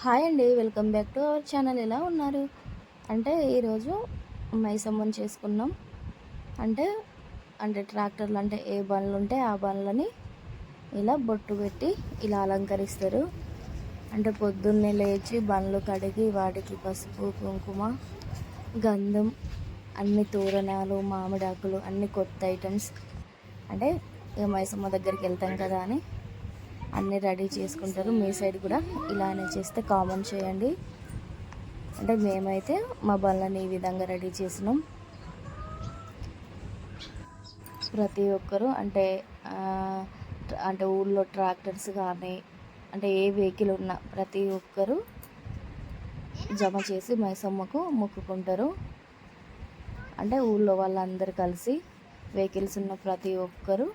Hi అండి welcome back to our channel. ఎలా ఉన్నారు? అంటే ఈరోజు మైసమ్మని చేసుకున్నాం. అంటే అంటే ట్రాక్టర్లు అంటే ఏ బండ్లు ఉంటే ఆ బండ్లని ఇలా బొట్టు పెట్టి ఇలా అలంకరిస్తారు. అంటే పొద్దున్నే లేచి బండ్లు కడిగి వాటికి పసుపు కుంకుమ గంధం అన్ని తోరణాలు మామిడాకులు అన్ని కొత్త ఐటమ్స్ అంటే ఇక మైసమ్మ దగ్గరికి వెళ్తాం కదా అని అన్నీ రెడీ చేసుకుంటారు. మీ సైడ్ కూడా ఇలానే చేస్తే కామెంట్ చేయండి. అంటే మేమైతే మా బళ్ళని ఈ విధంగా రెడీ చేసినాం. ప్రతి ఒక్కరు అంటే అంటే ఊళ్ళో ట్రాక్టర్స్ కానీ అంటే ఏ వెహికల్ ఉన్నా ప్రతి ఒక్కరు జమ చేసి మైసమ్మకు మొక్కుకుంటారు. అంటే ఊళ్ళో వాళ్ళందరూ కలిసి వెహికల్స్ ఉన్న ప్రతి ఒక్కరు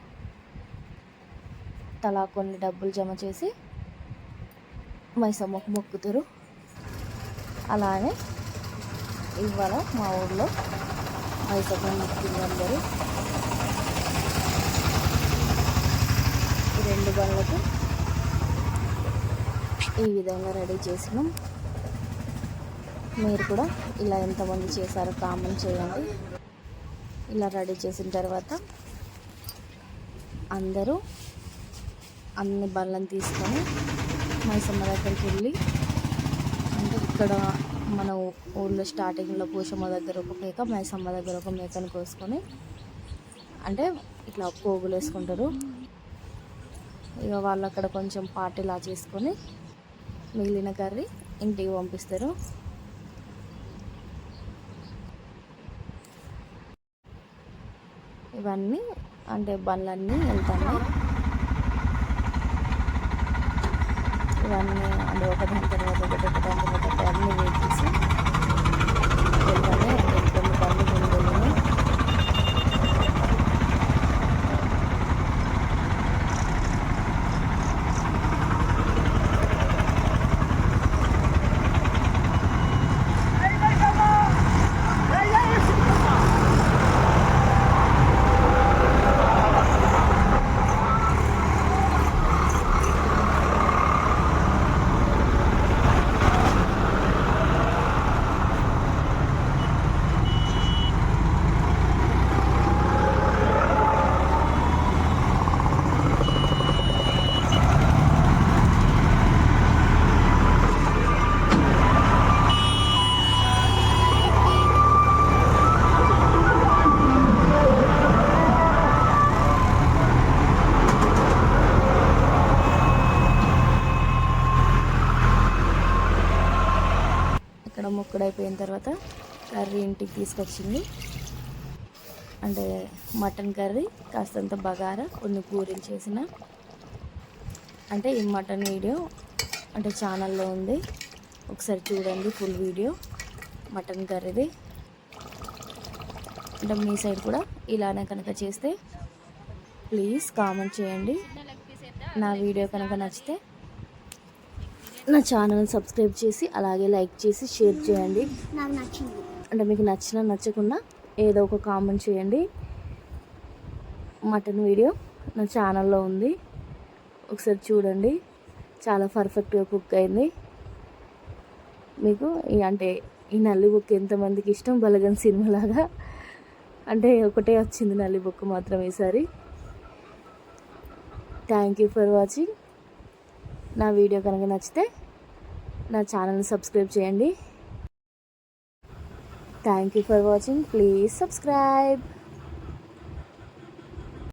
తలా కొన్ని డబ్బులు జమ చేసి మైసమ్మకు మొక్కుతారు. అలానే ఇవాళ మా ఊళ్ళో మైసమ్మ మొక్కింది అందరూ. రెండు బండ్లకు ఈ విధంగా రెడీ చేసినాం. మీరు కూడా ఇలా ఎంతమంది చేశారో కామెంట్ చేయండి. ఇలా రెడీ చేసిన తర్వాత అందరూ అన్ని బళ్ళని తీసుకొని మైసమ్మ దగ్గరికి వెళ్ళి అంటే ఇక్కడ మన ఊళ్ళో స్టార్టింగ్లో పూసమ్మ దగ్గర ఒక మేక మైసమ్మ దగ్గర ఒక మేకను కోసుకొని అంటే ఇట్లా పోగులు వేసుకుంటారు. ఇక వాళ్ళు అక్కడ కొంచెం పార్టీలా చేసుకొని మిగిలిన కర్రీ ఇంటికి పంపిస్తారు. ఇవన్నీ అంటే బండ్లన్నీ వెళ్తాను ఇవన్నీ అంటే ఒకదాని తర్వాత ఒకటి ఒకదాని తర్వాత ఒకటి అన్నీ వేసేసి వెళ్తానే కొన్ని బండ్లు ముందు ఇక్కడ అయిపోయిన తర్వాత కర్రీ ఇంటికి తీసుకొచ్చింది. అంటే మటన్ కర్రీ కాస్తంత బగారా కొన్ని కూరలు చేసిన. అంటే ఈ మటన్ వీడియో అంటే ఛానల్లో ఉంది. ఒకసారి చూడండి ఫుల్ వీడియో. మటన్ కర్రీది. అంటే మీ సైడ్ కూడా ఇలానే కనుక చేస్తే ప్లీజ్ కామెంట్ చేయండి. నా వీడియో కనుక నచ్చితే నా ఛానల్ సబ్స్క్రైబ్ చేసి అలాగే లైక్ చేసి షేర్ చేయండి. నాకు నచ్చింది. అంటే మీకు నచ్చినా నచ్చకుండా ఏదో ఒక కామెంట్ చేయండి. మటన్ వీడియో నా ఛానల్లో ఉంది. ఒకసారి చూడండి. చాలా పర్ఫెక్ట్గా కుక్ అయింది. మీకు అంటే ఈ నల్లి బుక్ ఎంతమందికి ఇష్టం? బలగన్ సినిమా లాగా అంటే ఒకటే వచ్చింది నల్లి బుక్ మాత్రం ఈసారి. థ్యాంక్ యూ ఫర్ వాచింగ్ నా వీడియో కనుక నచ్చితే నా ఛానల్ని సబ్స్క్రైబ్ చేయండి. Thank you for watching please subscribe